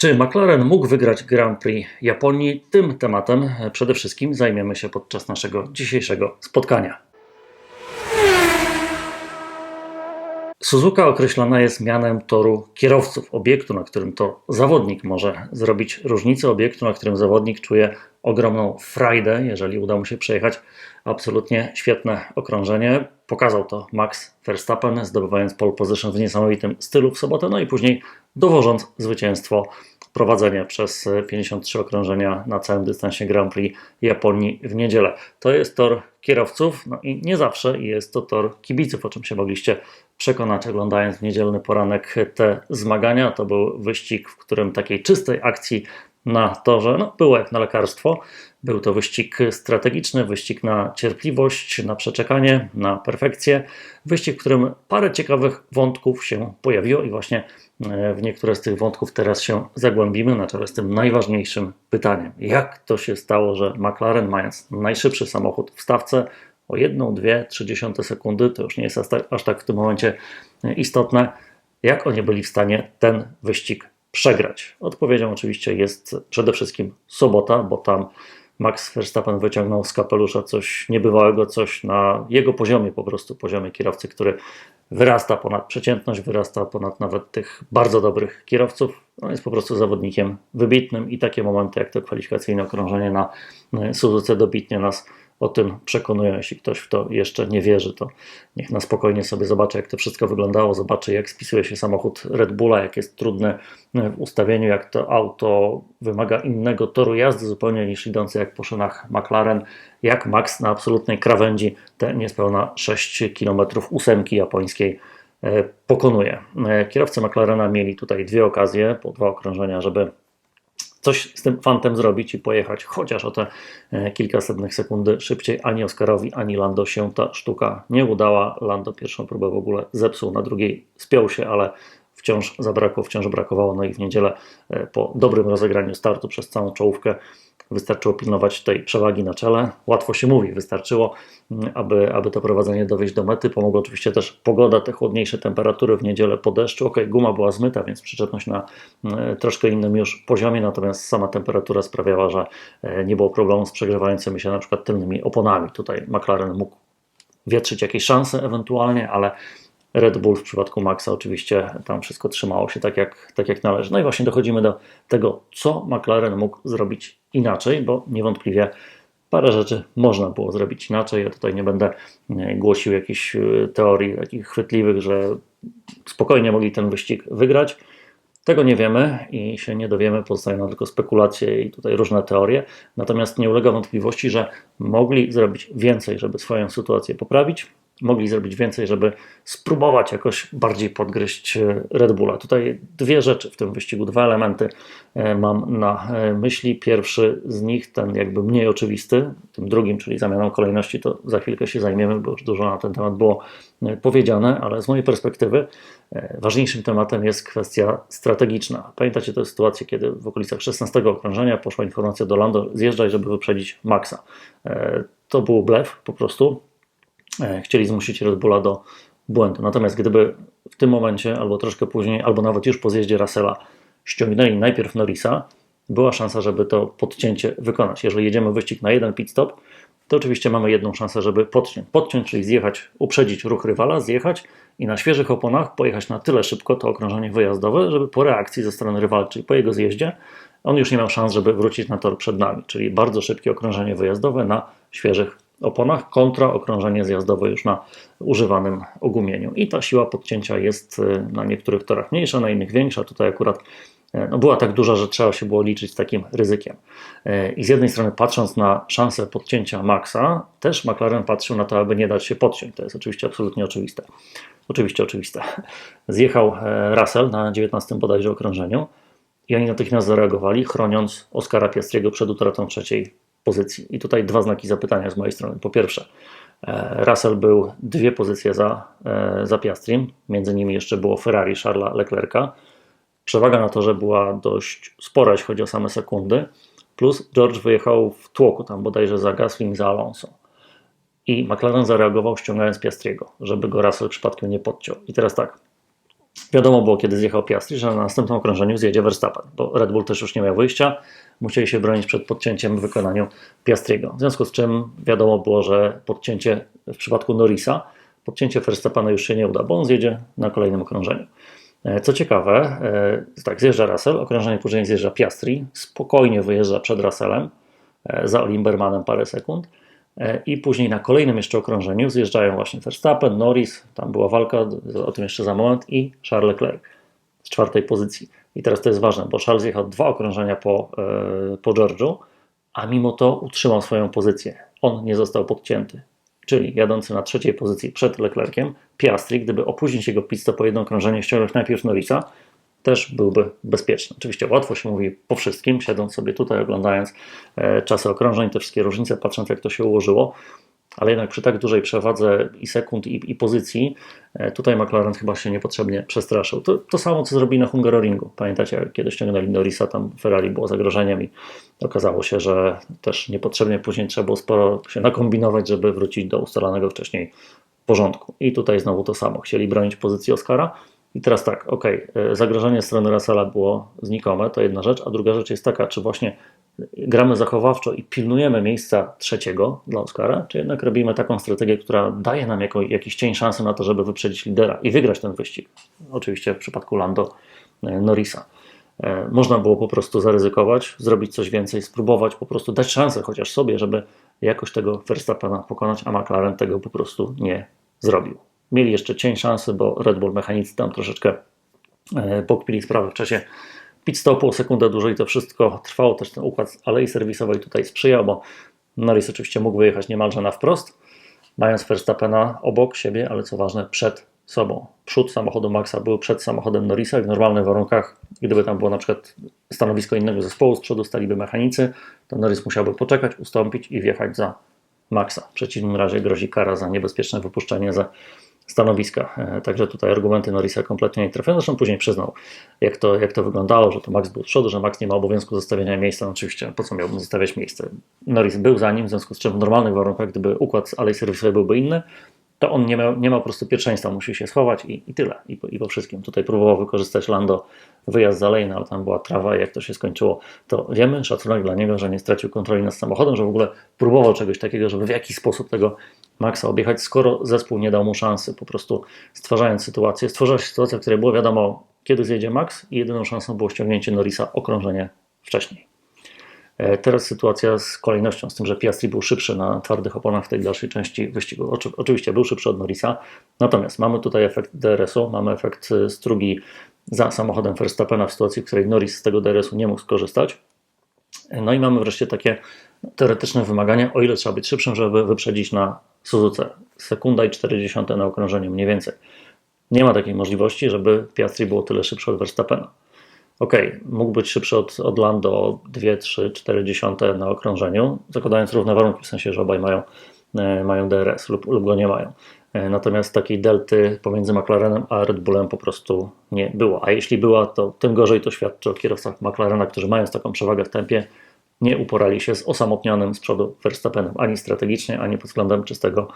Czy McLaren mógł wygrać Grand Prix Japonii? Tym tematem przede wszystkim zajmiemy się podczas naszego dzisiejszego spotkania. Suzuka określana jest mianem toru kierowców, obiektu, na którym to zawodnik może zrobić różnicę, obiektu, na którym zawodnik czuje ogromną frajdę, jeżeli uda mu się przejechać absolutnie świetne okrążenie. Pokazał to Max Verstappen, zdobywając pole position w niesamowitym stylu w sobotę, no i później dowożąc zwycięstwo prowadzenie przez 53 okrążenia na całym dystansie Grand Prix Japonii w niedzielę. To jest tor kierowców, no i nie zawsze jest to tor kibiców, o czym się mogliście przekonać oglądając w niedzielny poranek te zmagania. To był wyścig, w którym takiej czystej akcji na torze no, było jak na lekarstwo. Był to wyścig strategiczny, wyścig na cierpliwość, na przeczekanie, na perfekcję. Wyścig, w którym parę ciekawych wątków się pojawiło i właśnie e, w niektóre z tych wątków teraz się zagłębimy, na czele z tym najważniejszym pytaniem. Jak to się stało, że McLaren, mając najszybszy samochód w stawce, o jedną, dwie, trzydziesiąte sekundy, to już nie jest aż tak w tym momencie istotne, jak oni byli w stanie ten wyścig przegrać? Odpowiedzią oczywiście jest przede wszystkim sobota, bo tam Max Verstappen wyciągnął z kapelusza coś niebywałego, coś na jego poziomie, po prostu poziomie kierowcy, który wyrasta ponad przeciętność, wyrasta ponad nawet tych bardzo dobrych kierowców. On jest po prostu zawodnikiem wybitnym i takie momenty jak to kwalifikacyjne okrążenie na Suzuce dobitnie nas o tym przekonują. Jeśli ktoś w to jeszcze nie wierzy, to niech na spokojnie sobie zobaczy, jak to wszystko wyglądało, zobaczy, jak spisuje się samochód Red Bulla, jak jest trudne w ustawieniu, jak to auto wymaga innego toru jazdy zupełnie niż idący jak po szynach McLaren, jak Max na absolutnej krawędzi te niespełna 6 km ósemki japońskiej e, pokonuje. E, kierowcy McLarena mieli tutaj dwie okazje, po dwa okrążenia, żeby coś z tym fantem zrobić i pojechać chociaż o te e, kilkasetnych sekundy szybciej. Ani Oscarowi, ani Lando się ta sztuka nie udała. Lando pierwszą próbę w ogóle zepsuł, na drugiej spiął się, ale wciąż zabrakło, wciąż brakowało. No i w niedzielę e, po dobrym rozegraniu startu przez całą czołówkę Wystarczyło pilnować tej przewagi na czele. Łatwo się mówi, wystarczyło, mm, aby, aby to prowadzenie dowieść do mety. Pomogła oczywiście też pogoda, te chłodniejsze temperatury w niedzielę po deszczu. Ok, guma była zmyta, więc przyczepność na mm, troszkę innym już poziomie, natomiast sama temperatura sprawiała, że e, nie było problemu z przegrzewającymi się na przykład tylnymi oponami. Tutaj McLaren mógł wietrzyć jakieś szanse ewentualnie, ale Red Bull w przypadku Maxa oczywiście tam wszystko trzymało się tak jak, tak jak należy. No i właśnie dochodzimy do tego, co McLaren mógł zrobić inaczej, bo niewątpliwie parę rzeczy można było zrobić inaczej. Ja tutaj nie będę e, głosił jakichś e, teorii takich chwytliwych, że spokojnie mogli ten wyścig wygrać. Tego nie wiemy i się nie dowiemy, pozostają nam tylko spekulacje i tutaj różne teorie. Natomiast nie ulega wątpliwości, że mogli zrobić więcej, żeby swoją sytuację poprawić mogli zrobić więcej, żeby spróbować jakoś bardziej podgryźć e, Red Bulla. Tutaj dwie rzeczy w tym wyścigu, dwa elementy e, mam na e, myśli. Pierwszy z nich, ten jakby mniej oczywisty, tym drugim, czyli zamianą kolejności, to za chwilkę się zajmiemy, bo już dużo na ten temat było powiedziane, ale z mojej perspektywy ważniejszym tematem jest kwestia strategiczna. Pamiętacie tę sytuację, kiedy w okolicach 16 okrążenia poszła informacja do Lando, zjeżdżaj, żeby wyprzedzić Maxa. To był blef po prostu chcieli zmusić Red Bulla do błędu. Natomiast gdyby w tym momencie, albo troszkę później, albo nawet już po zjeździe Russella ściągnęli najpierw Norrisa, była szansa, żeby to podcięcie wykonać. Jeżeli jedziemy wyścig na jeden pit stop, to oczywiście mamy jedną szansę, żeby podciąć. Podciąć, czyli zjechać, uprzedzić ruch rywala, zjechać i na świeżych oponach pojechać na tyle szybko to okrążenie wyjazdowe, żeby po reakcji ze strony rywala, czyli po jego zjeździe, on już nie miał szans, żeby wrócić na tor przed nami. Czyli bardzo szybkie okrążenie wyjazdowe na świeżych oponach kontra okrążenie zjazdowe już na używanym ogumieniu. I ta siła podcięcia jest y, na niektórych torach mniejsza, na innych większa. Tutaj akurat y, no, była tak duża, że trzeba się było liczyć z takim ryzykiem. Y, I z jednej strony, patrząc na szansę podcięcia Maxa, też McLaren patrzył na to, aby nie dać się podciąć. To jest oczywiście absolutnie oczywiste. Oczywiście oczywiste. Zjechał Russell na 19 bodajże okrążeniu i oni natychmiast zareagowali, chroniąc Oskara Piastriego przed utratą trzeciej pozycji. I tutaj dwa znaki zapytania z mojej strony. Po pierwsze, e, Russell był dwie pozycje za, e, za Piastrim, między nimi jeszcze było Ferrari Charlesa Leclerca. Przewaga na to, że była dość spora, jeśli chodzi o same sekundy, plus George wyjechał w tłoku, tam bodajże za Gasly za Alonso. I McLaren zareagował ściągając Piastriego, żeby go Russell przypadkiem nie podciął. I teraz tak, Wiadomo było, kiedy zjechał Piastri, że na następnym okrążeniu zjedzie Verstappen, bo Red Bull też już nie miał wyjścia, musieli się bronić przed podcięciem w wykonaniu Piastriego. W związku z czym wiadomo było, że podcięcie w przypadku Norrisa, podcięcie Verstappena już się nie uda, bo on zjedzie na kolejnym okrążeniu. E, co ciekawe, e, tak, zjeżdża Russell, okrążenie później zjeżdża Piastri, spokojnie wyjeżdża przed Russellem, e, za Olimbermanem parę sekund i później na kolejnym jeszcze okrążeniu zjeżdżają właśnie Verstappen, Norris, tam była walka, o tym jeszcze za moment i Charles Leclerc z czwartej pozycji. I teraz to jest ważne, bo Charles jechał dwa okrążenia po, po George'u, a mimo to utrzymał swoją pozycję. On nie został podcięty czyli jadący na trzeciej pozycji przed Leclerciem, Piastri, gdyby opóźnić jego stop po jedno okrążenie, ściągnąć najpierw Norrisa, też byłby bezpieczny. Oczywiście łatwo się mówi po wszystkim, siedząc sobie tutaj, oglądając e, czasy okrążeń, te wszystkie różnice, patrząc jak to się ułożyło, ale jednak przy tak dużej przewadze i sekund, i, i pozycji, e, tutaj McLaren chyba się niepotrzebnie przestraszył. To, to samo, co zrobili na Hungaroringu. Pamiętacie, jak kiedy ściągnęli Norrisa, tam Ferrari było zagrożeniem i okazało się, że też niepotrzebnie później trzeba było sporo się nakombinować, żeby wrócić do ustalonego wcześniej porządku. I tutaj znowu to samo. Chcieli bronić pozycji Oscara, i teraz tak, ok, e, zagrożenie strony Russella było znikome, to jedna rzecz, a druga rzecz jest taka, czy właśnie gramy zachowawczo i pilnujemy miejsca trzeciego dla Oscara, czy jednak robimy taką strategię, która daje nam jako, jakiś cień szansy na to, żeby wyprzedzić lidera i wygrać ten wyścig. Oczywiście w przypadku Lando e, Norrisa. E, można było po prostu zaryzykować, zrobić coś więcej, spróbować po prostu dać szansę chociaż sobie, żeby jakoś tego Verstappena pokonać, a McLaren tego po prostu nie zrobił. Mieli jeszcze cień szansy, bo Red Bull mechanicy tam troszeczkę e, pokpili sprawę w czasie pit stopu o sekundę dłużej to wszystko trwało, też ten układ alei serwisowej tutaj sprzyjał, bo Norris oczywiście mógł wyjechać niemalże na wprost, mając Verstappena obok siebie, ale co ważne przed sobą. Przód samochodu Maxa był przed samochodem Norrisa w normalnych warunkach, gdyby tam było na przykład stanowisko innego zespołu, z przodu staliby mechanicy, to Norris musiałby poczekać, ustąpić i wjechać za Maxa. W przeciwnym razie grozi kara za niebezpieczne wypuszczenie za stanowiska. E, także tutaj argumenty Norrisa kompletnie nie trafiają. Zresztą później przyznał, jak to, jak to wyglądało, że to Max był z przodu, że Max nie ma obowiązku zostawiania miejsca. No oczywiście, po co miałbym zostawiać miejsce? Norris był za nim, w związku z czym w normalnych warunkach, gdyby układ alej serwisowej byłby inny, to on nie ma, nie ma po prostu pierwszeństwa, musi się schować i, i tyle. I po, I po wszystkim. Tutaj próbował wykorzystać Lando wyjazd z alei, no ale tam była trawa i jak to się skończyło, to wiemy, szacunek dla niego, że nie stracił kontroli nad samochodem, że w ogóle próbował czegoś takiego, żeby w jakiś sposób tego Maxa objechać, skoro zespół nie dał mu szansy, po prostu stwarzając sytuację. Stworzyła się sytuacja, w której było wiadomo, kiedy zjedzie Max i jedyną szansą było ściągnięcie Norrisa okrążenie wcześniej. E, teraz sytuacja z kolejnością, z tym, że Piastri był szybszy na twardych oponach w tej dalszej części wyścigu. Oczy, oczywiście był szybszy od Norrisa, natomiast mamy tutaj efekt DRS-u, mamy efekt e, strugi za samochodem Verstappena w sytuacji, w której Norris z tego DRS-u nie mógł skorzystać. E, no i mamy wreszcie takie teoretyczne wymagania, o ile trzeba być szybszym, żeby wyprzedzić na Suzuce. Sekunda i 40 na okrążeniu, mniej więcej. Nie ma takiej możliwości, żeby Piastri było tyle szybsze od Verstappena. Ok, mógł być szybszy od, od Lando 2, 3, 40 na okrążeniu, zakładając równe warunki, w sensie, że obaj mają, e, mają DRS lub, lub go nie mają. E, natomiast takiej delty pomiędzy McLarenem a Red Bullem po prostu nie było. A jeśli była, to tym gorzej to świadczy o kierowcach McLarena, którzy mając taką przewagę w tempie, nie uporali się z osamotnionym z przodu Verstappenem, ani strategicznie, ani pod względem czystego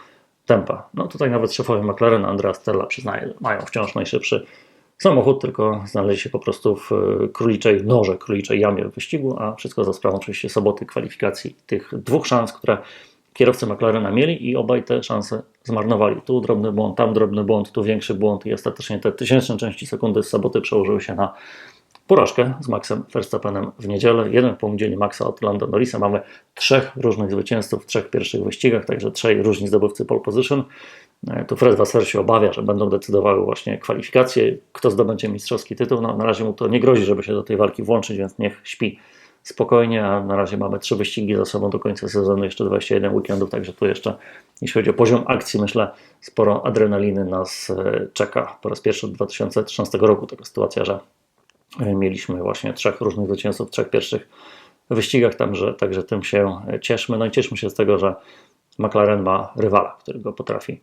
tempa. No tutaj nawet szefowie McLaren, Andrea Stella przyznaje, mają wciąż najszybszy samochód, tylko znaleźli się po prostu w e, króliczej noże, króliczej jamie wyścigu, a wszystko za sprawą oczywiście soboty kwalifikacji tych dwóch szans, które kierowcy McLarena mieli i obaj te szanse zmarnowali. Tu drobny błąd, tam drobny błąd, tu większy błąd i ostatecznie te tysięczne części sekundy z soboty przełożyły się na porażkę z Maxem Verstappenem w niedzielę. Jeden punkt dzieli Maxa od Lando Norrisa. Mamy trzech różnych zwycięzców w trzech pierwszych wyścigach, także trzej różni zdobywcy pole position. E, tu Fred Wasser się obawia, że będą decydowały właśnie kwalifikacje, kto zdobędzie mistrzowski tytuł. No, na razie mu to nie grozi, żeby się do tej walki włączyć, więc niech śpi spokojnie, a na razie mamy trzy wyścigi za sobą do końca sezonu, jeszcze 21 weekendów, także tu jeszcze, jeśli chodzi o poziom akcji, myślę, sporo adrenaliny nas e, czeka. Po raz pierwszy od 2013 roku taka sytuacja, że e, mieliśmy właśnie trzech różnych zwycięzców w trzech pierwszych wyścigach, także, także tym się cieszmy. No i cieszmy się z tego, że McLaren ma rywala, który go potrafi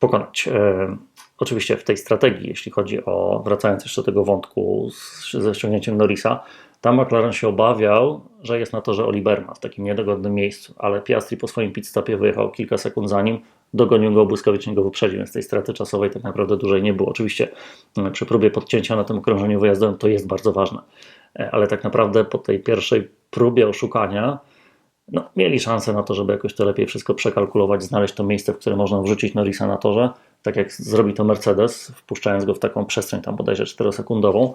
pokonać. E, oczywiście w tej strategii, jeśli chodzi o, wracając jeszcze do tego wątku z, ze ściągnięciem Norrisa, tam McLaren się obawiał, że jest na torze Oliberma w takim niedogodnym miejscu, ale Piastri po swoim pit stopie wyjechał kilka sekund za nim, dogonił go, błyskawicznie go wyprzedził, więc tej straty czasowej tak naprawdę dużej nie było. Oczywiście przy próbie podcięcia na tym okrążeniu wyjazdowym to jest bardzo ważne, ale tak naprawdę po tej pierwszej próbie oszukania no, mieli szansę na to, żeby jakoś to lepiej wszystko przekalkulować, znaleźć to miejsce, w które można wrzucić Norrisa na torze, tak jak zrobi to Mercedes, wpuszczając go w taką przestrzeń tam bodajże 4-sekundową,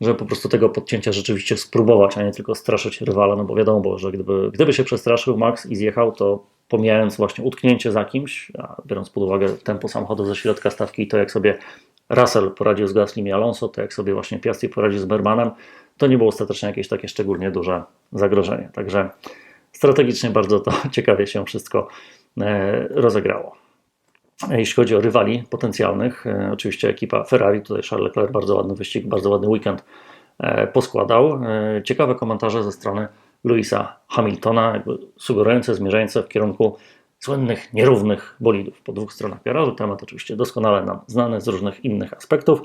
żeby po prostu tego podcięcia rzeczywiście spróbować, a nie tylko straszyć rywala, no bo wiadomo, że gdyby, gdyby się przestraszył Max i zjechał, to pomijając właśnie utknięcie za kimś, a biorąc pod uwagę tempo samochodu ze środka stawki i to jak sobie Russell poradził z Gaslim i Alonso, to jak sobie właśnie Piastri poradził z Bermanem, to nie było ostatecznie jakieś takie szczególnie duże zagrożenie. Także strategicznie bardzo to ciekawie się wszystko e, rozegrało. Jeśli chodzi o rywali potencjalnych, e, oczywiście ekipa Ferrari, tutaj Charles Leclerc bardzo ładny wyścig, bardzo ładny weekend e, poskładał. Ciekawe komentarze ze strony Louisa Hamiltona, sugerujące, zmierzające w kierunku słynnych, nierównych bolidów po dwóch stronach garażu. Temat oczywiście doskonale nam znany z różnych innych aspektów.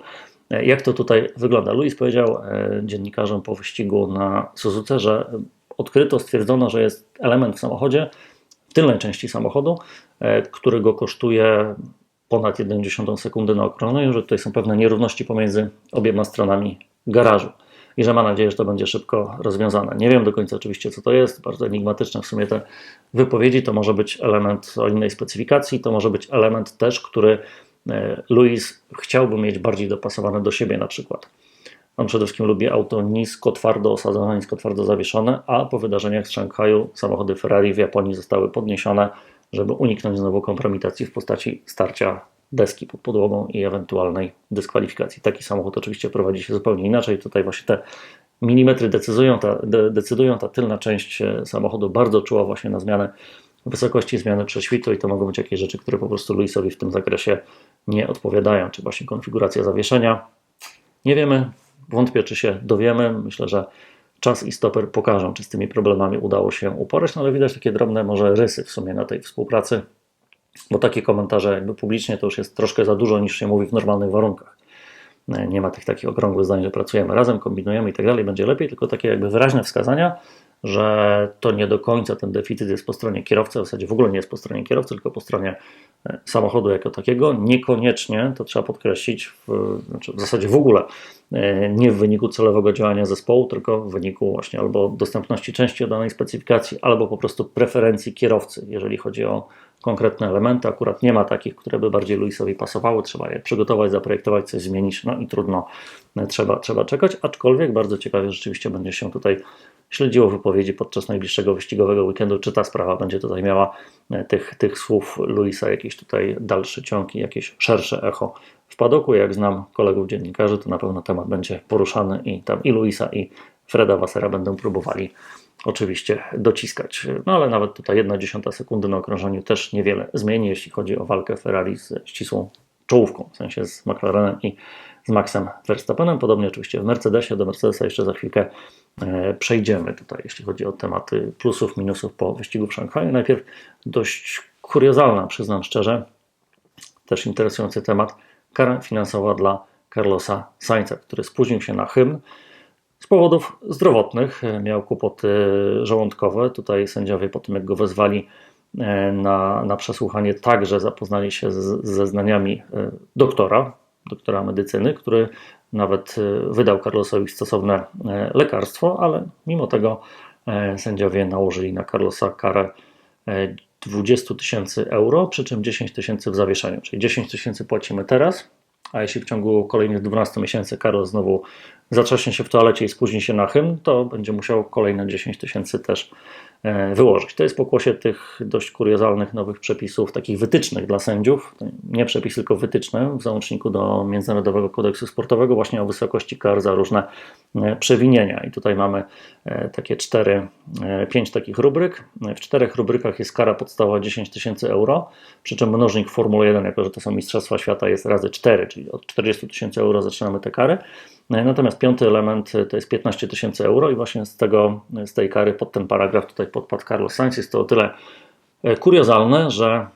Jak to tutaj wygląda? Louis powiedział dziennikarzom po wyścigu na Suzuce, że odkryto, stwierdzono, że jest element w samochodzie, w tylnej części samochodu, e, który go kosztuje ponad 1,1 sekundy na okrążeniu, że tutaj są pewne nierówności pomiędzy obiema stronami garażu i że ma nadzieję, że to będzie szybko rozwiązane. Nie wiem do końca oczywiście, co to jest, bardzo enigmatyczne w sumie te wypowiedzi. To może być element o innej specyfikacji, to może być element też, który e, Louis chciałby mieć bardziej dopasowany do siebie na przykład. On przede wszystkim lubi auto nisko, twardo osadzone, nisko, twardo zawieszone, a po wydarzeniach z Szanghaju samochody Ferrari w Japonii zostały podniesione, żeby uniknąć znowu kompromitacji w postaci starcia deski pod podłogą i ewentualnej dyskwalifikacji. Taki samochód oczywiście prowadzi się zupełnie inaczej. Tutaj właśnie te milimetry decydują, ta, de, decydują, ta tylna część e, samochodu bardzo czuła właśnie na zmianę wysokości, zmiany prześwitu i to mogą być jakieś rzeczy, które po prostu Luisowi w tym zakresie nie odpowiadają, czy właśnie konfiguracja zawieszenia. Nie wiemy, Wątpię, czy się dowiemy. Myślę, że czas i stoper pokażą, czy z tymi problemami udało się uporać, no ale widać takie drobne może rysy w sumie na tej współpracy, bo takie komentarze jakby publicznie to już jest troszkę za dużo niż się mówi w normalnych warunkach. Nie ma tych takich okrągłych zdań, że pracujemy razem, kombinujemy i tak dalej, będzie lepiej, tylko takie jakby wyraźne wskazania, że to nie do końca ten deficyt jest po stronie kierowcy, w zasadzie w ogóle nie jest po stronie kierowcy, tylko po stronie e, samochodu jako takiego. Niekoniecznie, to trzeba podkreślić, w, znaczy w zasadzie w ogóle e, nie w wyniku celowego działania zespołu, tylko w wyniku właśnie albo dostępności części danej specyfikacji, albo po prostu preferencji kierowcy, jeżeli chodzi o konkretne elementy. Akurat nie ma takich, które by bardziej Luisowi pasowały. Trzeba je przygotować, zaprojektować, coś zmienić, no i trudno, e, trzeba, trzeba czekać. Aczkolwiek bardzo ciekawie rzeczywiście będzie się tutaj śledziło wypowiedzi podczas najbliższego wyścigowego weekendu, czy ta sprawa będzie tutaj miała e, tych, tych słów Luisa jakiś tutaj dalszy ciąg i jakieś szersze echo w padoku. Jak znam kolegów dziennikarzy, to na pewno temat będzie poruszany i tam i Luisa i Freda Wassera będą próbowali oczywiście dociskać. No ale nawet tutaj jedna dziesiąta sekundy na okrążeniu też niewiele zmieni, jeśli chodzi o walkę Ferrari z ścisłą czołówką, w sensie z McLarenem i z Maxem Verstappenem. Podobnie oczywiście w Mercedesie, do Mercedesa jeszcze za chwilkę e, przejdziemy tutaj, jeśli chodzi o tematy plusów, minusów po wyścigu w Szanghaju. Najpierw dość kuriozalna, przyznam szczerze, też interesujący temat, kara finansowa dla Carlosa Sainza, który spóźnił się na hymn z powodów zdrowotnych. Miał kłopoty żołądkowe. Tutaj sędziowie po tym, jak go wezwali e, na, na przesłuchanie, także zapoznali się z zeznaniami e, doktora, doktora medycyny, który nawet e, wydał Carlosowi stosowne e, lekarstwo, ale mimo tego e, sędziowie nałożyli na Carlosa karę 20 tysięcy euro, przy czym 10 tysięcy w zawieszeniu. Czyli 10 tysięcy płacimy teraz, a jeśli w ciągu kolejnych 12 miesięcy Carlos znowu zatrzaśnie się w toalecie i spóźni się na hymn, to będzie musiał kolejne 10 tysięcy też wyłożyć. To jest pokłosie tych dość kuriozalnych nowych przepisów, takich wytycznych dla sędziów, nie przepis, tylko wytyczne w załączniku do Międzynarodowego Kodeksu Sportowego właśnie o wysokości kar za różne e, przewinienia. I tutaj mamy e, takie cztery, pięć takich rubryk. W czterech rubrykach jest kara podstawowa 10 tysięcy euro, przy czym mnożnik w Formule 1, jako że to są Mistrzostwa Świata, jest razy 4, czyli od 40 tysięcy euro zaczynamy te kary. Natomiast piąty element to jest 15 tysięcy euro i właśnie z, tego, z tej kary pod ten paragraf tutaj podpadł Carlos Sainz. Jest to o tyle e, kuriozalne, że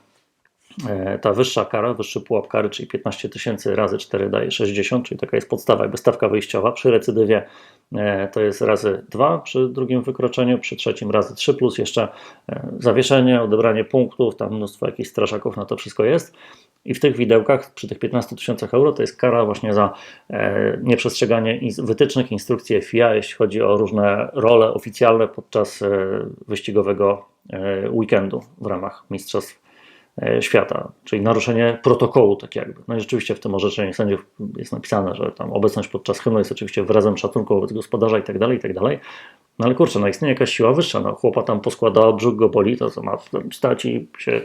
E, ta wyższa kara, wyższy pułap kary, czyli 15 tysięcy razy 4 daje 60, czyli taka jest podstawa, jakby stawka wyjściowa. Przy recydywie e, to jest razy 2 przy drugim wykroczeniu, przy trzecim razy 3, plus jeszcze e, zawieszenie, odebranie punktów, tam mnóstwo jakichś straszaków na to wszystko jest. I w tych widełkach, przy tych 15 tysiącach euro, to jest kara właśnie za nieprzestrzeganie wytycznych, instrukcji FIA, jeśli chodzi o różne role oficjalne podczas wyścigowego weekendu w ramach Mistrzostw E, świata, czyli naruszenie protokołu, tak jakby. No i rzeczywiście w tym orzeczeniu sędziów jest napisane, że tam obecność podczas hymnu jest oczywiście wyrazem szacunku wobec gospodarza i tak dalej, i tak dalej. No ale kurczę, no istnieje jakaś siła wyższa, no chłopa tam poskładała, brzuch go boli, to co ma stać i się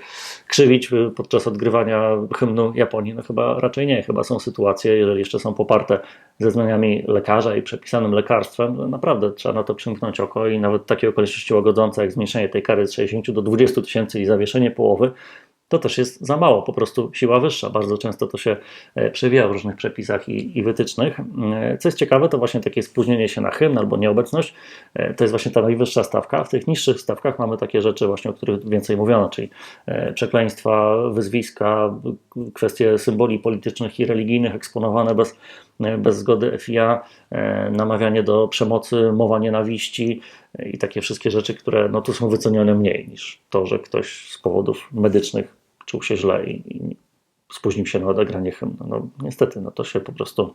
krzywić podczas odgrywania hymnu Japonii? No chyba raczej nie, chyba są sytuacje, jeżeli jeszcze są poparte zeznaniami lekarza i przepisanym lekarstwem, że naprawdę trzeba na to przymknąć oko i nawet takie okoliczności łagodzące jak zmniejszenie tej kary z 60 do 20 tysięcy i zawieszenie połowy, to też jest za mało, po prostu siła wyższa. Bardzo często to się e, przewija w różnych przepisach i, i wytycznych. E, co jest ciekawe, to właśnie takie spóźnienie się na hymn albo nieobecność, e, to jest właśnie ta najwyższa stawka. W tych niższych stawkach mamy takie rzeczy właśnie, o których więcej mówiono, czyli przekleństwa, wyzwiska, kwestie symboli politycznych i religijnych eksponowane bez, bez zgody FIA, namawianie do przemocy, mowa nienawiści i takie wszystkie rzeczy, które no, tu są wycenione mniej niż to, że ktoś z powodów medycznych czuł się źle i, i spóźnił się na odegranie hymnu. No, niestety, no, to się po prostu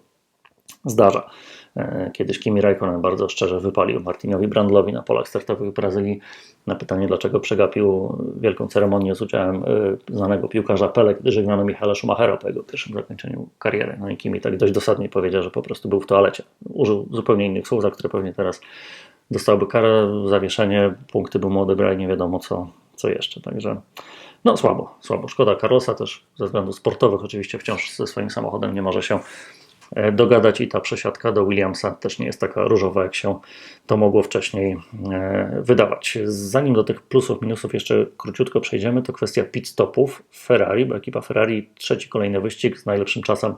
zdarza. E, kiedyś Kimi Raikkonen bardzo szczerze wypalił Martinowi Brandlowi na polach startowych w Brazylii na pytanie, dlaczego przegapił wielką ceremonię z udziałem e, znanego piłkarza Pele, gdy żegnano Michaela Schumachera po jego pierwszym zakończeniu kariery. No i Kimi tak dość dosadnie powiedział, że po prostu był w toalecie. Użył zupełnie innych słów, za które pewnie teraz dostałby karę, zawieszenie, punkty by mu odebrali, nie wiadomo co, co jeszcze. Także no słabo, słabo. Szkoda Carlosa też ze względów sportowych oczywiście wciąż ze swoim samochodem nie może się e, dogadać i ta przesiadka do Williamsa też nie jest taka różowa, jak się to mogło wcześniej e, wydawać. Zanim do tych plusów, minusów jeszcze króciutko przejdziemy, to kwestia pit stopów Ferrari, bo ekipa Ferrari trzeci kolejny wyścig z najlepszym czasem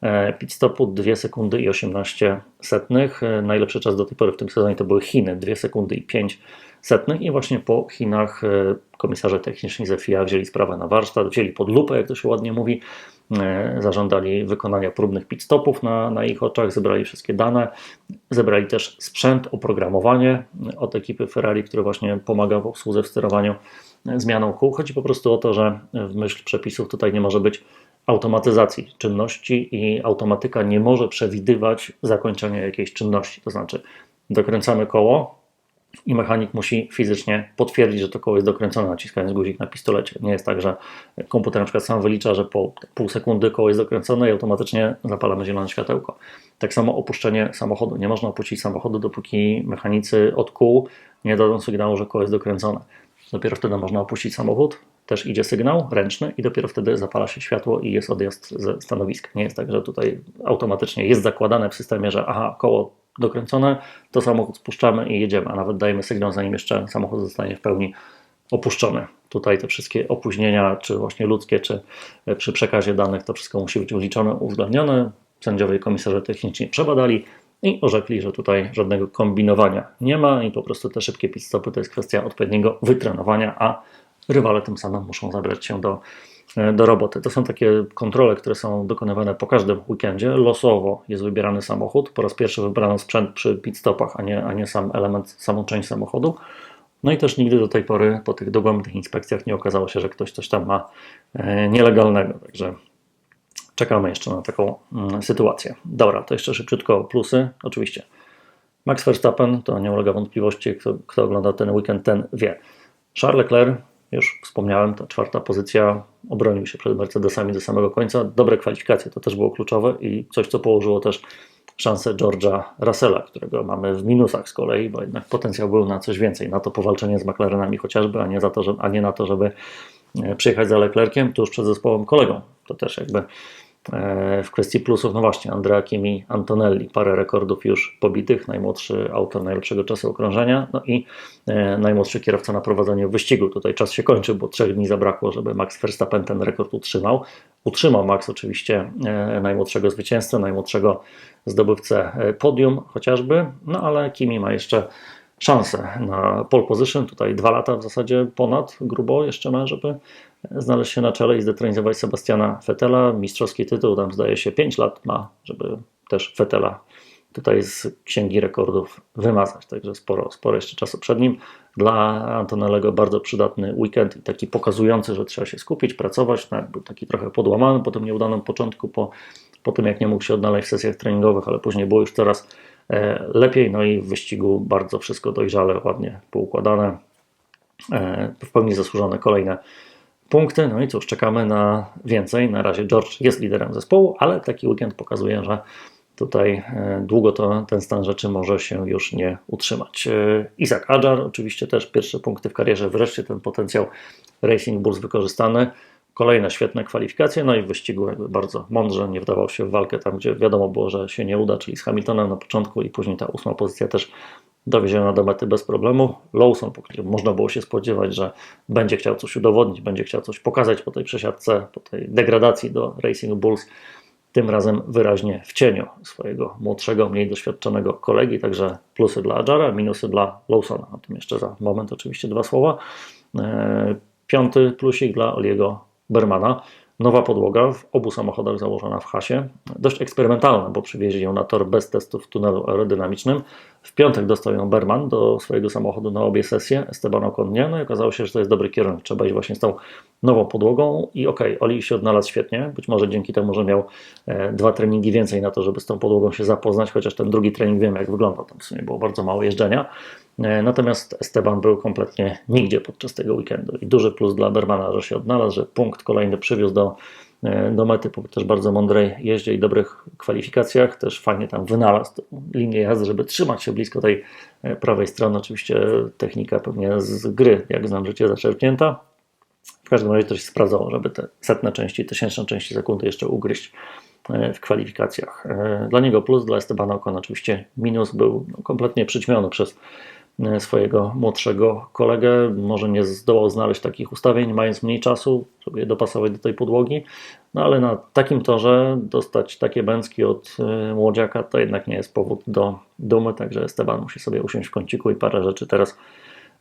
e, pit stopu 2 sekundy i 18 setnych. Najlepszy czas do tej pory w tym sezonie to były Chiny 2 sekundy i 5 setnych i właśnie po Chinach e, komisarze techniczni ze FIA wzięli sprawę na warsztat, wzięli pod lupę, jak to się ładnie mówi, e, zażądali wykonania próbnych pit stopów na, na ich oczach, zebrali wszystkie dane, zebrali też sprzęt, oprogramowanie od ekipy Ferrari, które właśnie pomaga w obsłudze w sterowaniu zmianą kół. Chodzi po prostu o to, że w myśl przepisów tutaj nie może być automatyzacji czynności i automatyka nie może przewidywać zakończenia jakiejś czynności. To znaczy, dokręcamy koło, i mechanik musi fizycznie potwierdzić, że to koło jest dokręcone, naciskając guzik na pistolecie. Nie jest tak, że komputer na przykład sam wylicza, że po pół sekundy koło jest dokręcone i automatycznie zapalamy zielone światełko. Tak samo opuszczenie samochodu. Nie można opuścić samochodu, dopóki mechanicy od kół nie dadzą sygnału, że koło jest dokręcone. Dopiero wtedy można opuścić samochód, też idzie sygnał ręczny i dopiero wtedy zapala się światło i jest odjazd ze stanowiska. Nie jest tak, że tutaj automatycznie jest zakładane w systemie, że aha, koło dokręcone, to samochód spuszczamy i jedziemy, a nawet dajemy sygnał, zanim jeszcze samochód zostanie w pełni opuszczony. Tutaj te wszystkie opóźnienia, czy właśnie ludzkie, czy przy przekazie danych, to wszystko musi być uliczone, uwzględnione. Sędziowie i komisarze techniczni przebadali i orzekli, że tutaj żadnego kombinowania nie ma i po prostu te szybkie pit stopy to jest kwestia odpowiedniego wytrenowania, a rywale tym samym muszą zabrać się do E, do roboty. To są takie kontrole, które są dokonywane po każdym weekendzie. Losowo jest wybierany samochód. Po raz pierwszy wybrano sprzęt przy pit stopach, a nie, a nie sam element, samą część samochodu. No i też nigdy do tej pory po tych dogłębnych inspekcjach nie okazało się, że ktoś coś tam ma e, nielegalnego. Także czekamy jeszcze na taką mm, sytuację. Dobra, to jeszcze szybciutko plusy. Oczywiście Max Verstappen, to nie ulega wątpliwości, kto, kto ogląda ten weekend, ten wie. Charles Leclerc już wspomniałem, ta czwarta pozycja obronił się przed Mercedesami do samego końca. Dobre kwalifikacje to też było kluczowe i coś, co położyło też szansę George'a Russella, którego mamy w minusach z kolei, bo jednak potencjał był na coś więcej, na to powalczenie z McLarenami chociażby, a nie, za to, że, a nie na to, żeby e, przyjechać za Leclerciem tuż przed zespołem kolegą. To też jakby w kwestii plusów, no właśnie, Andrea Kimi Antonelli, parę rekordów już pobitych, najmłodszy autor najlepszego czasu okrążenia, no i e, najmłodszy kierowca na prowadzenie wyścigu. Tutaj czas się kończy, bo trzech dni zabrakło, żeby Max Verstappen ten rekord utrzymał. Utrzymał Max oczywiście e, najmłodszego zwycięzcę, najmłodszego zdobywcę podium chociażby, no ale Kimi ma jeszcze szansę na pole position. Tutaj dwa lata w zasadzie ponad grubo jeszcze ma, żeby znaleźć się na czele i zdetronizować Sebastiana Fetela. Mistrzowski tytuł tam zdaje się 5 lat ma, żeby też Fetela tutaj z księgi rekordów wymazać. Także sporo, sporo jeszcze czasu przed nim. Dla Antonellego bardzo przydatny weekend i taki pokazujący, że trzeba się skupić, pracować. No, był taki trochę podłamany po tym nieudanym początku, po, po tym jak nie mógł się odnaleźć w sesjach treningowych, ale później było już coraz e, lepiej. No i w wyścigu bardzo wszystko dojrzale, ładnie poukładane. E, w pełni zasłużone kolejne punkty. No i cóż, czekamy na więcej. Na razie George jest liderem zespołu, ale taki weekend pokazuje, że tutaj e, długo to, ten stan rzeczy może się już nie utrzymać. E, Isaac Adjar, oczywiście też pierwsze punkty w karierze, wreszcie ten potencjał Racing Bulls wykorzystany. Kolejne świetne kwalifikacje, no i w wyścigu jakby bardzo mądrze, nie wdawał się w walkę tam, gdzie wiadomo było, że się nie uda, czyli z Hamiltonem na początku i później ta ósma pozycja też dowieziona do mety bez problemu. Lawson, po którym można było się spodziewać, że będzie chciał coś udowodnić, będzie chciał coś pokazać po tej przesiadce, po tej degradacji do Racing Bulls, tym razem wyraźnie w cieniu swojego młodszego, mniej doświadczonego kolegi, także plusy dla Adjara, minusy dla Lawsona. O tym jeszcze za moment oczywiście dwa słowa. E, piąty plusik dla Oliego Bermana. Nowa podłoga w obu samochodach założona w hasie, dość eksperymentalna, bo przywieźli ją na tor bez testów w tunelu aerodynamicznym. W piątek dostał ją Berman do swojego samochodu na obie sesje, Esteban Ocon nie, no i okazało się, że to jest dobry kierunek, trzeba iść właśnie z tą nową podłogą i okej, okay, Oli się odnalazł świetnie, być może dzięki temu, że miał e, dwa treningi więcej na to, żeby z tą podłogą się zapoznać, chociaż ten drugi trening wiem jak wygląda, tam w sumie było bardzo mało jeżdżenia, e, natomiast Esteban był kompletnie nigdzie podczas tego weekendu. I duży plus dla Bermana, że się odnalazł, że punkt kolejny przywiózł do do mety po też bardzo mądrej jeździe i dobrych kwalifikacjach. Też fajnie tam wynalazł linię jazdy, żeby trzymać się blisko tej e, prawej strony. Oczywiście technika pewnie z gry, jak znam życie, zaczerpnięta. W każdym razie to się sprawdzało, żeby te setne części, tysięczne części sekundy jeszcze ugryźć e, w kwalifikacjach. Dla niego plus, dla Estebana Ocon oczywiście minus, był kompletnie przyćmiony przez E, swojego młodszego kolegę. Może nie zdołał znaleźć takich ustawień, mając mniej czasu, żeby je dopasować do tej podłogi, no ale na takim torze dostać takie bęcki od e, młodziaka to jednak nie jest powód do dumy, także Esteban musi sobie usiąść w kąciku i parę rzeczy teraz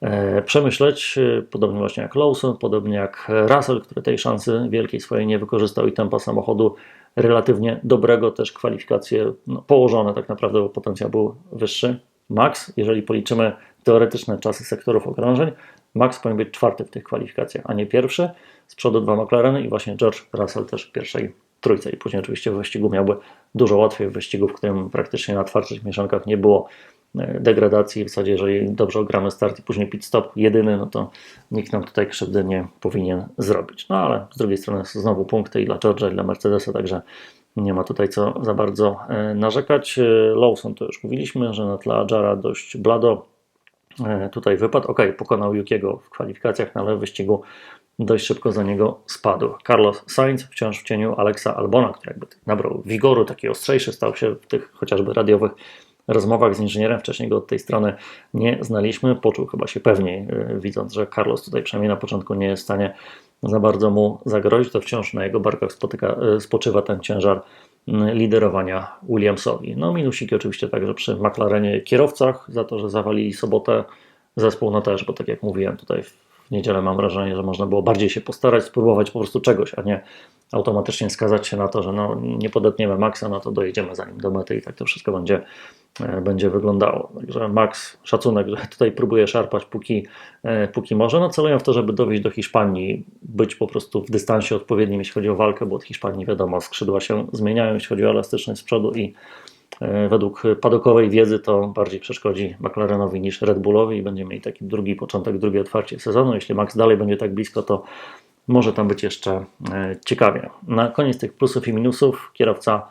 e, przemyśleć, podobnie właśnie jak Lawson, podobnie jak Russell, który tej szansy wielkiej swojej nie wykorzystał i tempa samochodu relatywnie dobrego, też kwalifikacje no, położone tak naprawdę, bo potencjał był wyższy. Max, jeżeli policzymy teoretyczne czasy sektorów okrążeń, Max powinien być czwarty w tych kwalifikacjach, a nie pierwszy. Z przodu dwa McLareny i właśnie George Russell też w pierwszej trójce. I później oczywiście w wyścigu miałby dużo łatwiej, w wyścigu, w którym praktycznie na twardszych mieszankach nie było e, degradacji. W zasadzie, jeżeli dobrze ogramy start i później pit stop jedyny, no to nikt nam tutaj krzywdy nie powinien zrobić. No ale z drugiej strony znowu punkty i dla George'a, i dla Mercedesa, także nie ma tutaj co za bardzo e, narzekać. E, Lawson to już mówiliśmy, że na tle Adjara dość blado tutaj wypadł. Ok, pokonał Yukiego w kwalifikacjach, no ale w wyścigu dość szybko za niego spadł. Carlos Sainz wciąż w cieniu Alexa Albona, który jakby nabrał wigoru, taki ostrzejszy, stał się w tych chociażby radiowych rozmowach z inżynierem. Wcześniej go od tej strony nie znaliśmy. Poczuł chyba się pewniej, widząc, że Carlos tutaj przynajmniej na początku nie jest w stanie za bardzo mu zagrozić, to wciąż na jego barkach spotyka, e, spoczywa ten ciężar liderowania Williamsowi. No minusiki oczywiście także przy McLarenie kierowcach za to, że zawalili sobotę zespół, no też, bo tak jak mówiłem tutaj niedzielę mam wrażenie, że można było bardziej się postarać, spróbować po prostu czegoś, a nie automatycznie skazać się na to, że no, nie podetniemy maksa, no to dojedziemy zanim do mety i tak to wszystko będzie E, będzie wyglądało. Także Max, szacunek, że tutaj próbuje szarpać póki, e, póki może. No celują w to, żeby dowieść do Hiszpanii, być po prostu w dystansie odpowiednim, jeśli chodzi o walkę, bo od Hiszpanii wiadomo, skrzydła się zmieniają, jeśli chodzi o elastyczność z przodu i według padokowej wiedzy to bardziej przeszkodzi McLarenowi niż Red Bullowi i będziemy mieli taki drugi początek, drugie otwarcie sezonu. Jeśli Max dalej będzie tak blisko, to może tam być jeszcze ciekawie. Na koniec tych plusów i minusów kierowca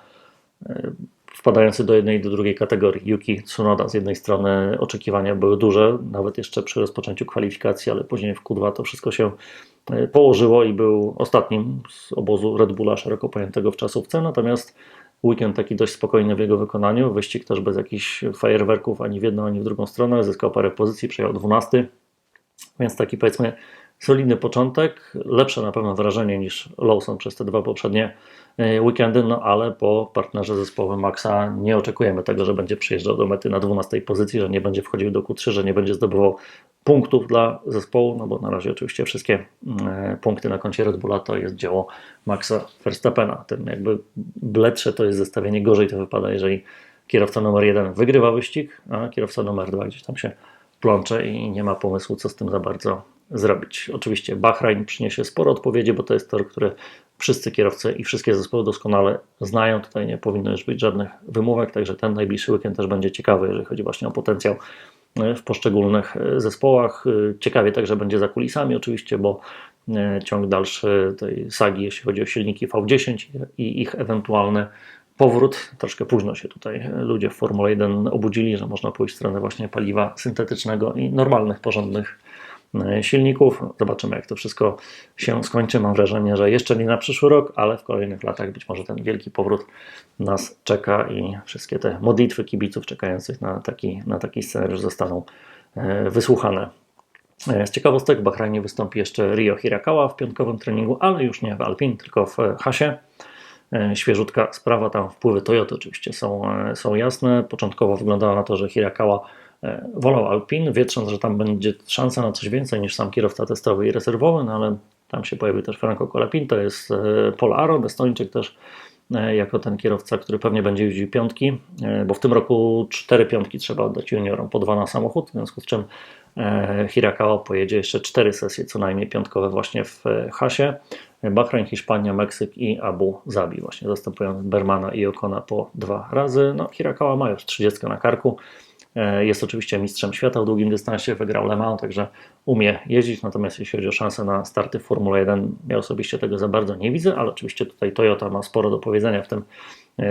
wpadający do jednej i do drugiej kategorii. Yuki Tsunoda z jednej strony oczekiwania były duże, nawet jeszcze przy rozpoczęciu kwalifikacji, ale później w Q2 to wszystko się e, położyło i był ostatnim z obozu Red Bulla szeroko pojętego w czasówce, natomiast weekend taki dość spokojny w jego wykonaniu, wyścig też bez jakichś fajerwerków ani w jedną, ani w drugą stronę, zyskał parę pozycji, przejął 12, więc taki powiedzmy solidny początek, lepsze na pewno wrażenie niż Lawson przez te dwa poprzednie e, weekendy, no ale po partnerze zespołowym Maxa nie oczekujemy tego, że będzie przyjeżdżał do mety na 12 pozycji, że nie będzie wchodził do Q3, że nie będzie zdobywał punktów dla zespołu, no bo na razie oczywiście wszystkie e, punkty na koncie Red Bulla to jest dzieło Maxa Verstappena. Tym jakby bledsze to jest zestawienie, gorzej to wypada, jeżeli kierowca numer jeden wygrywa wyścig, a kierowca numer dwa gdzieś tam się plącze i nie ma pomysłu, co z tym za bardzo zrobić. Oczywiście Bahrain przyniesie sporo odpowiedzi, bo to jest tor, który wszyscy kierowcy i wszystkie zespoły doskonale znają. Tutaj nie powinno już być żadnych wymówek, także ten najbliższy weekend też będzie ciekawy, jeżeli chodzi właśnie o potencjał e, w poszczególnych e, zespołach. E, Ciekawie także będzie za kulisami oczywiście, bo ciąg dalszy tej sagi, jeśli chodzi o silniki V10 i ich ewentualny powrót. Troszkę późno się tutaj ludzie w Formule 1 obudzili, że można pójść w stronę właśnie paliwa syntetycznego i normalnych, porządnych silników. Zobaczymy, jak to wszystko się skończy. Mam wrażenie, że jeszcze nie na przyszły rok, ale w kolejnych latach być może ten wielki powrót nas czeka i wszystkie te modlitwy kibiców czekających na taki, na taki scenariusz zostaną e, wysłuchane. E, Z ciekawostek w Bahrajnie wystąpi jeszcze Rio Hirakawa w piątkowym treningu, ale już nie w Alpin, tylko w Hasie. E, Świeżutka sprawa, tam wpływy Toyota oczywiście są, e, są jasne. Początkowo wyglądało na to, że Hirakawa e, wolał Alpin, wietrząc, że tam będzie szansa na coś więcej niż sam kierowca testowy i rezerwowy, no ale tam się pojawił też Franco Colapin, to jest e, Paul Aron, też e, jako ten kierowca, który pewnie będzie jeździł piątki, e, bo w tym roku cztery piątki trzeba oddać juniorom, po dwa na samochód, w związku z czym e, Hirakawa pojedzie jeszcze cztery sesje co najmniej piątkowe właśnie w e, Hasie. Bahrain, Hiszpania, Meksyk i Abu Zabi, właśnie zastępując Bermana i Okona po dwa razy. No, Hirakawa ma już 30 na karku. E, Jest oczywiście mistrzem świata w długim dystansie, wygrał Le Mans, także umie jeździć. Natomiast jeśli chodzi o szanse na starty w Formule 1, ja osobiście tego za bardzo nie widzę, ale oczywiście tutaj Toyota ma sporo do powiedzenia w tym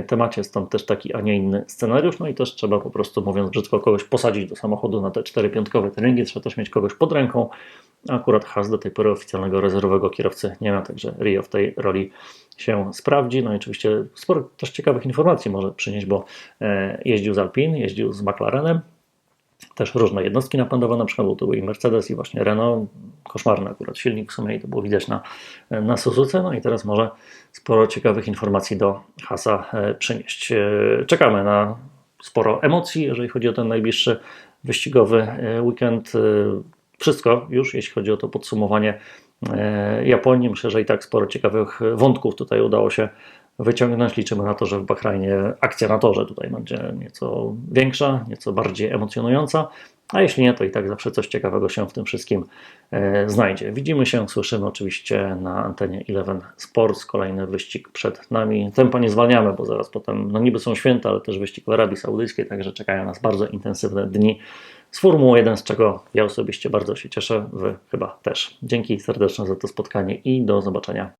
temacie, stąd też taki, a nie inny scenariusz. No i też trzeba po prostu, mówiąc brzydko, kogoś posadzić do samochodu na te cztery piątkowe treningi. Trzeba też mieć kogoś pod ręką. Akurat Haas do tej pory oficjalnego rezerwowego kierowcy nie ma, także Rio w tej roli się sprawdzi. No i oczywiście sporo też ciekawych informacji może przynieść, bo e, jeździł z Alpin, jeździł z McLarenem, też różne jednostki napędowe, na przykład był to i Mercedes i właśnie Renault, koszmarny akurat silnik w sumie i to było widać na, na Suzuce, no i teraz może sporo ciekawych informacji do Hasa e, przynieść. E, Czekamy na sporo emocji, jeżeli chodzi o ten najbliższy wyścigowy e, weekend. Wszystko już, jeśli chodzi o to podsumowanie Japonii. Myślę, że i tak sporo ciekawych wątków tutaj udało się wyciągnąć. Liczymy na to, że w Bahrajnie akcja na torze tutaj będzie nieco większa, nieco bardziej emocjonująca. A jeśli nie, to i tak zawsze coś ciekawego się w tym wszystkim e, znajdzie. Widzimy się, słyszymy oczywiście na antenie Eleven Sports. Kolejny wyścig przed nami. Tempo nie zwalniamy, bo zaraz potem, no niby są święta, ale też wyścig w Arabii Saudyjskiej, także czekają nas bardzo intensywne dni z Formuły 1, z czego ja osobiście bardzo się cieszę, wy chyba też. Dzięki serdeczne za to spotkanie i do zobaczenia.